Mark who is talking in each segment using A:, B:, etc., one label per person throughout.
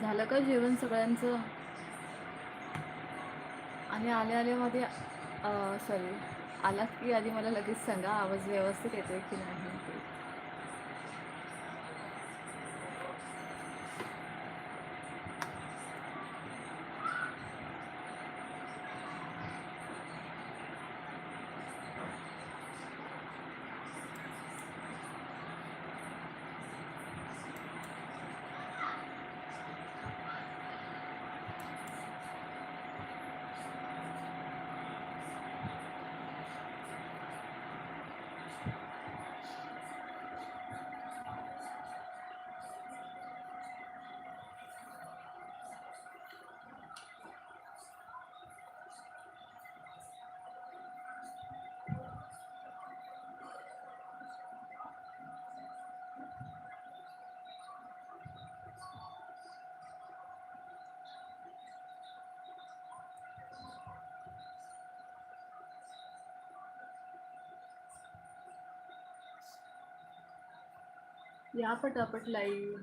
A: झालं का जेवण सगळ्यांचं? आणि आले आल्यामध्ये सॉरी आलात की आधी मला लगेच सांगा आवाज व्यवस्थित येतोय की नाही ते या पटापट लाईव्ह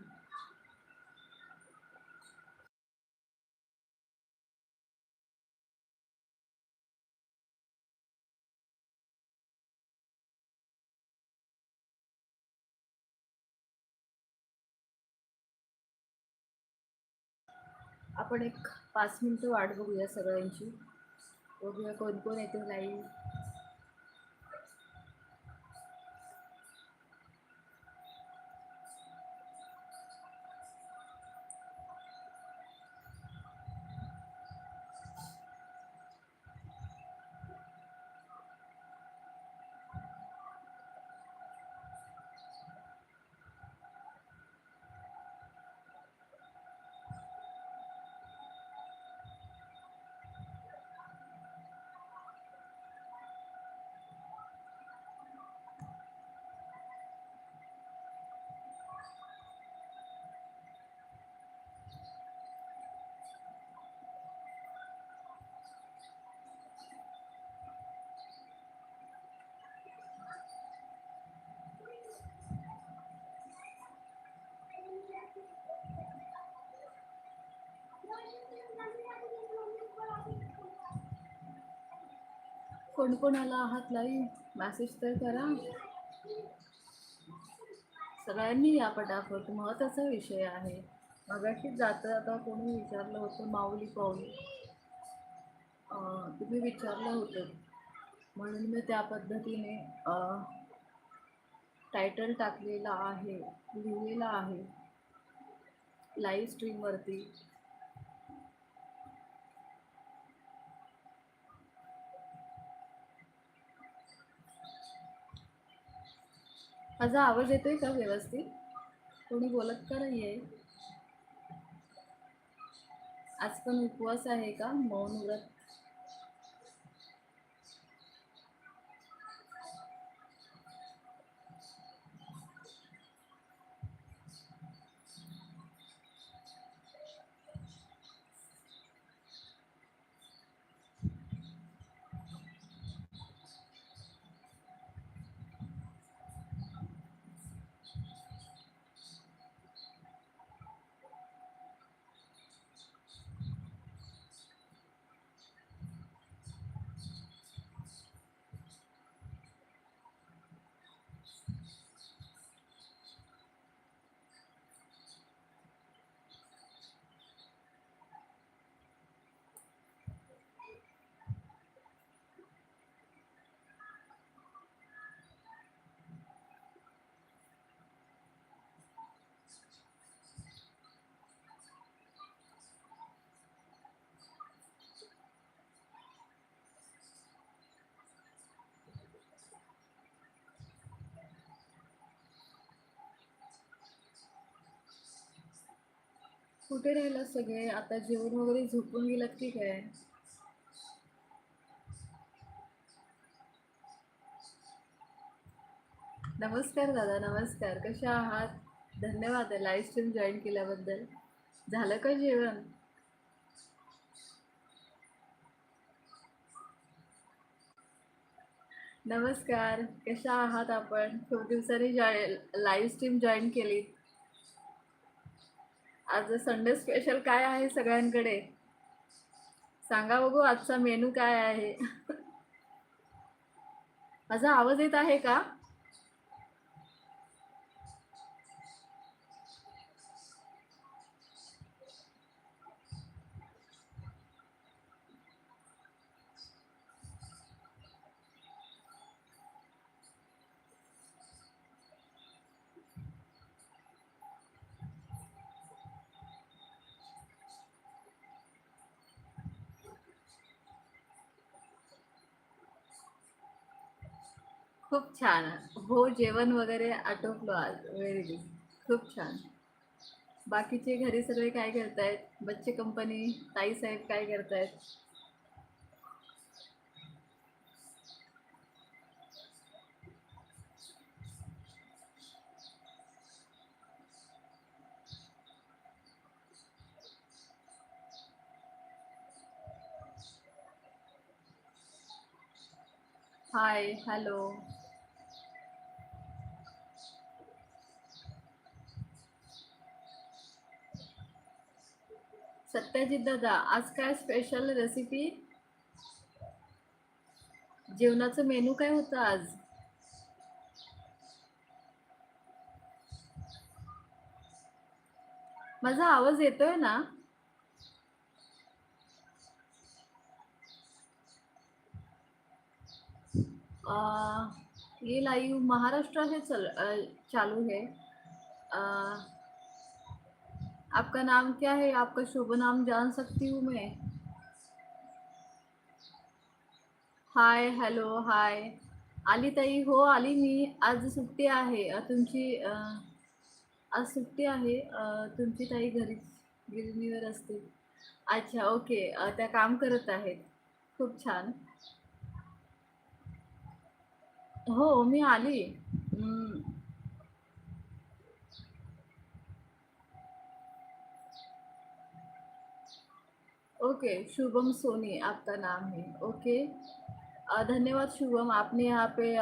A: आपण एक पाच मिनटं वाट बघूया सगळ्यांची. बघूया कोण कोण येते लाईव्ह कोण कोण आला आहात लाईव्ह मॅसेज तर करा. सगळ्यांनी या पटापट महत्त्वाचा विषय आहे. मगाशीच जाता आता कोणी विचारलं होतं माऊली पाऊली. तुम्ही विचारलं होतं. म्हणून मी त्या पद्धतीने टायटल टाकलेला आहे लिहिलेला आहे. लाईव्ह स्ट्रीमवरती माझा आवाज येतोय का व्यवस्थित? कोणी बोलत का नाही आहे आज पण उपवास आहे का? मौन व्रत? कुठे राहिला सगळे? आता जेवण वगैरे झोपून गेलात की काय? नमस्कार दादा नमस्कार. कशा आहात? धन्यवाद लाईव्ह स्ट्रीम जॉईन केल्याबद्दल. झालं का जेवण? नमस्कार. कशा आहात आपण? खूप दिवसांनी जॉय लाईव्ह स्ट्रीम जॉईन केली आज संडे स्पेशल काय आहे सगळ्यांकडे? सांगा बघू आजचा मेनू काय आहे? माझा आवाज येत आहे का? खूप छान. हो जेवण वगैरे आटोपलो आज व्हेरी गुड खूप छान. बाकीचे घरी सगळे काय करतायत? बच्चे कंपनी ताई साहेब काय करतायत? हाय हॅलो सत्याजित दादा आज काय स्पेशल रेसिपी जेवणाचं मेनू काय होतं आज? माझा आवाज येतोय ना? ये लाईव्ह महाराष्ट्र हे चल चालू आहे. आपका नाम क्या है? आपका शुभ नाम जान सकती हूँ मैं। हाय हॅलो हाय आली ताई हो आली मी आज सुट्टी आहे. तुमची आज सुट्टी आहे. तुमची ताई घरीच गिरणीवर असते. अच्छा ओके त्या काम करत आहेत. खूप छान. हो मी आली. ओके शुभम सोनी आपका नाम है ओके. धन्यवाद शुभम आपने यहाँ पे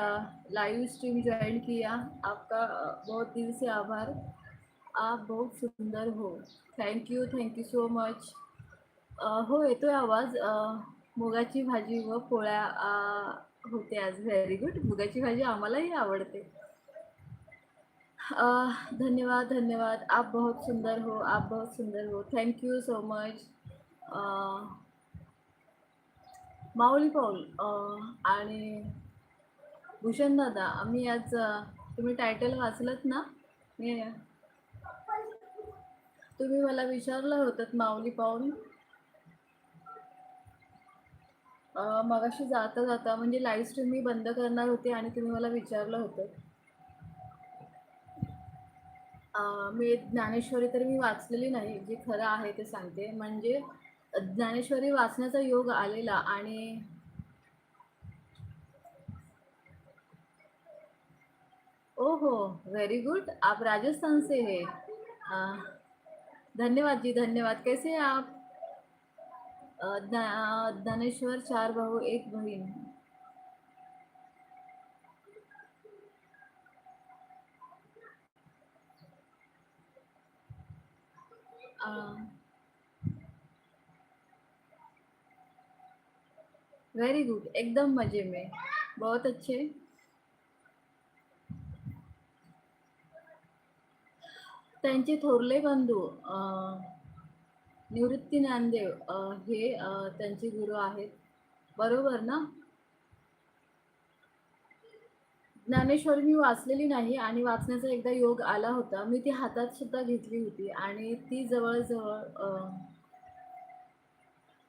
A: लाइव स्ट्रीम ज्वाइन किया आपका बहुत दिल से आभार. आप बहुत सुंदर हो thank you thank you so much हो येतोय आवाज मुगाची भाजी व पोळ्या होते आज व्हेरी गुड मुगाची भाजी आम्हालाही आवडते. धन्यवाद धन्यवाद. आप बहुत सुंदर हो आप बहुत सुंदर हो. थँक्यू सो मच माऊली पाऊल आणि भूषण दादा. मी आज तुम्ही टायटल वाचलत ना? मी तुम्ही मला विचारलं होतं माऊली पाऊल. मगाशी जाता जाता म्हणजे लाईव्ह स्ट्रीम मी बंद करणार होते आणि तुम्ही मला विचारलं होतं. मी ज्ञानेश्वरी तर मी वाचलेली नाही जे खरं आहे ते सांगते. म्हणजे ज्ञानेश्वरी वाचण्याचा योग आलेला आणि ओहो व्हेरी गुड आप राजस्थान से है. धन्यवाद जी धन्यवाद. कैसे है आप? ज्ञानेश्वर चार भाऊ एक बहीण. वेरी गुड एकदम मजे में. बहुत अच्छे. त्यांचे थोरले बंधू निवृत्ती ज्ञानदेव हे त्यांचे गुरु आहेत. बरोबर ना? ज्ञानेश्वरी मी वाचलेली नाही आणि वाचण्याचा एकदा योग आला होता. मी ती हातात सुद्धा घेतली होती आणि ती जवळजवळ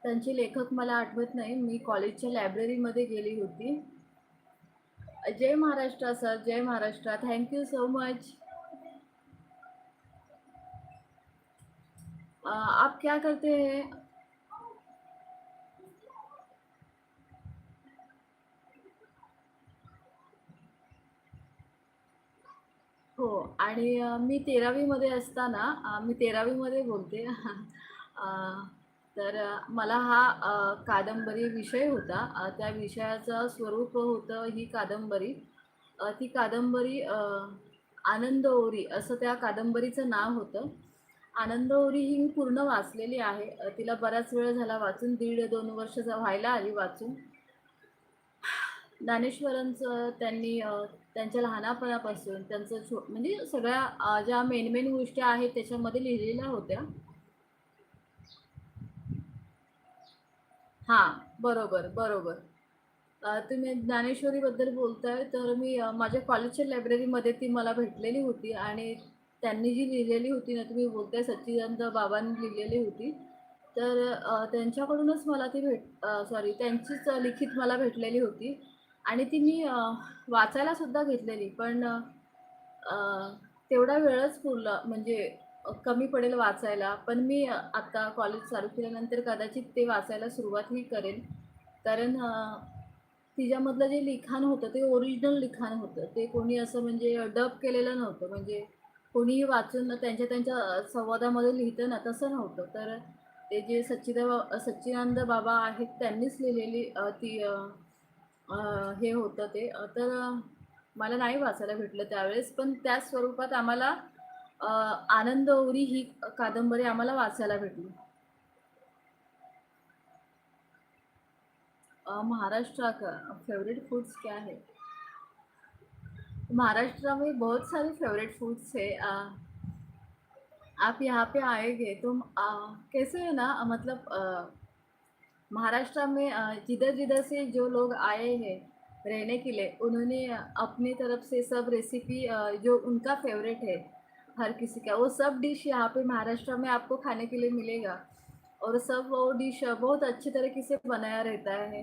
A: त्यांचे लेखक मला आठवत नाही. मी कॉलेजच्या लायब्ररीमध्ये गेली होती. जय Maharashtra sir Jai Maharashtra. Thank you so much आप क्या करते हैं? हो आणि मी तेरावीमध्ये असताना मी तेरावीमध्ये बोलते. तर मला हा कादंबरी विषय होता. त्या विषयाचं स्वरूप होतं ही कादंबरी. ती कादंबरी आनंद ओरी असं त्या कादंबरीचं नाव होतं. आनंद ओरी ही मी पूर्ण वाचलेली आहे. तिला बराच वेळ झाला वाचून दीड दोन वर्ष व्हायला आली वाचून. ज्ञानेश्वरांचं त्यांनी त्यांच्या लहानापणापासून त्यांचं छो म्हणजे सगळ्या ज्या मेन मेन गोष्टी आहेत त्याच्यामध्ये लिहिलेल्या होत्या. हां बरोबर बरोबर. अ, तुम्ही ज्ञानेश्वरीबद्दल बोलताय तर मी अ, माझ्या कॉलेजच्या लायब्ररीमध्ये ती मला भेटलेली होती आणि त्यांनी जी लिहिलेली होती ना तुम्ही बोलताय सच्चिदानंद बाबांनी लिहिलेली होती तर अ, त्यांच्याकडूनच मला ती भेट सॉरी त्यांचीच लिखित मला भेटलेली होती आणि ती मी अ, वाचायलासुद्धा घेतलेली पण अ, तेवढा वेळच पुरला म्हणजे कमी पडेल वाचायला पण मी आता कॉलेज चालू केल्यानंतर कदाचित ते वाचायला सुरुवातही करेन. कारण तिच्यामधलं जे लिखाण होतं ते ओरिजिनल लिखाण होतं. ते कोणी असं म्हणजे डब केलेलं नव्हतं. म्हणजे कोणीही वाचून त्यांच्या त्यांच्या संवादामध्ये लिहितं ना तसं नव्हतं. तर ते जे सच्चिदा सच्चिदानंद बाबा आहेत त्यांनीच लिहिलेली ती हे होतं ते. तर मला नाही वाचायला भेटलं त्यावेळेस पण त्याच स्वरूपात आम्हाला आनंद ओरी ही कादंबरी आम्हाला वाचायला भेटली. महाराष्ट्र का फेवरेट फूड्स क्या है? महाराष्ट्र में बहुत सारे फेवरेट फूड्स है. आ, आप यहाँ पे आएंगे तो आ, कैसे है ना मतलब महाराष्ट्र में जिधर जिधर से जो लोग आए हैं रहने के लिए उन्होंने अपनी तरफ से सब रेसिपी जो उनका फेवरेट है हर किसी का। वो सब डिश यहाँ पे महाराष्ट्र में आपको खाने के लिए मिलेगा। और सब वो डिश बहुत अच्छे तरीके से बनाया रहता है।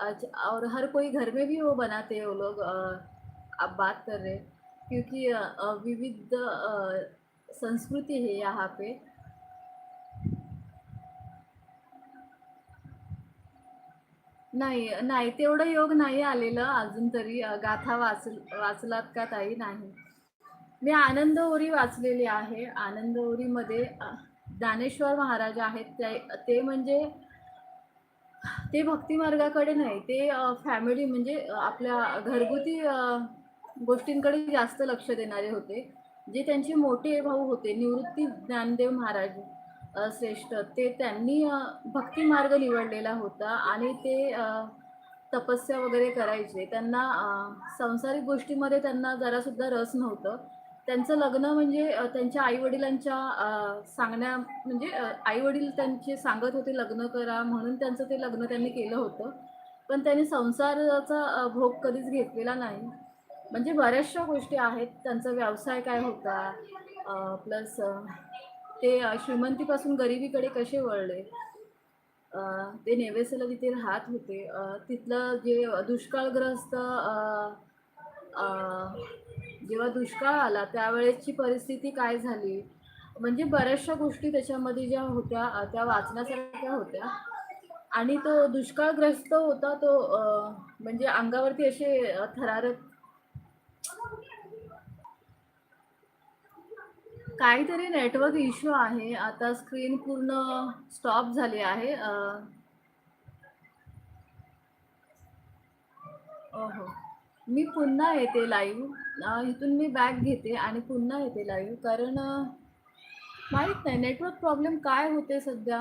A: अच्छा और हर कोई घर में भी वो बनाते हैं वो लोग आप बात कर रहे क्योंकि विविध संस्कृति संस्कृती है यहाँ पे। नाही नाही तेवढं योग नाही आलेलं अजून तरी गाथा वाच वाचलात का ताई? नाही. मी आनंद ओरी वाचलेली आहे. आनंद ओरीमध्ये ज्ञानेश्वर महाराज आहेत. ते ते म्हणजे ते भक्ती मार्गाकडे नाही. ते फॅमिली म्हणजे आपल्या घरगुती गोष्टींकडे जास्त लक्ष देणारे होते. जे त्यांचे मोठे भाऊ होते निवृत्ती ज्ञानदेव महाराज श्रेष्ठ. ते त्यांनी भक्तिमार्ग भक्ती मार्ग निवडलेला होता आणि ते तपस्या वगैरे करायचे. त्यांना संसारिक सांसारिक गोष्टीमध्ये त्यांना जरासुद्धा रस नव्हतं. त्यांचं लग्न म्हणजे त्यांच्या आईवडिलांच्या सांगण्या म्हणजे आईवडील त्यांचे सांगत होते लग्न करा म्हणून त्यांचं ते लग्न त्यांनी केलं होतं. पण त्यांनी संसाराचा भोग कधीच घेतलेला नाही. म्हणजे बऱ्याचशा गोष्टी आहेत. त्यांचा व्यवसाय काय होता? प्लस ते श्रीमंतीपासून गरिबीकडे कसे वळले? ते नेवेसेला तिथे राहत होते. तिथलं जे दुष्काळग्रस्त जेव्हा दुष्काळ आला त्यावेळेसची परिस्थिती काय झाली? म्हणजे बऱ्याचशा गोष्टी त्याच्यामध्ये ज्या होत्या त्या वाचण्यासारख्या होत्या. आणि तो दुष्काळग्रस्त होता तो म्हणजे अंगावरती असे थरारक काहीतरी नेटवर्क इश्यू आहे. आता स्क्रीन पूर्ण स्टॉप झाली आहे. ओहो. मी पुन्हा येते लाईव्ह इथून मी बॅग घेते आणि पुन्हा येते लाईव्ह कारण माहीत नाही नेटवर्क प्रॉब्लेम काय होते सध्या?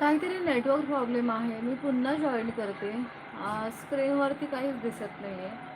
A: काहीतरी नेटवर्क प्रॉब्लेम आहे. मी पुन्हा जॉईन करते. स्क्रीनवरती काहीच दिसत नाही आहे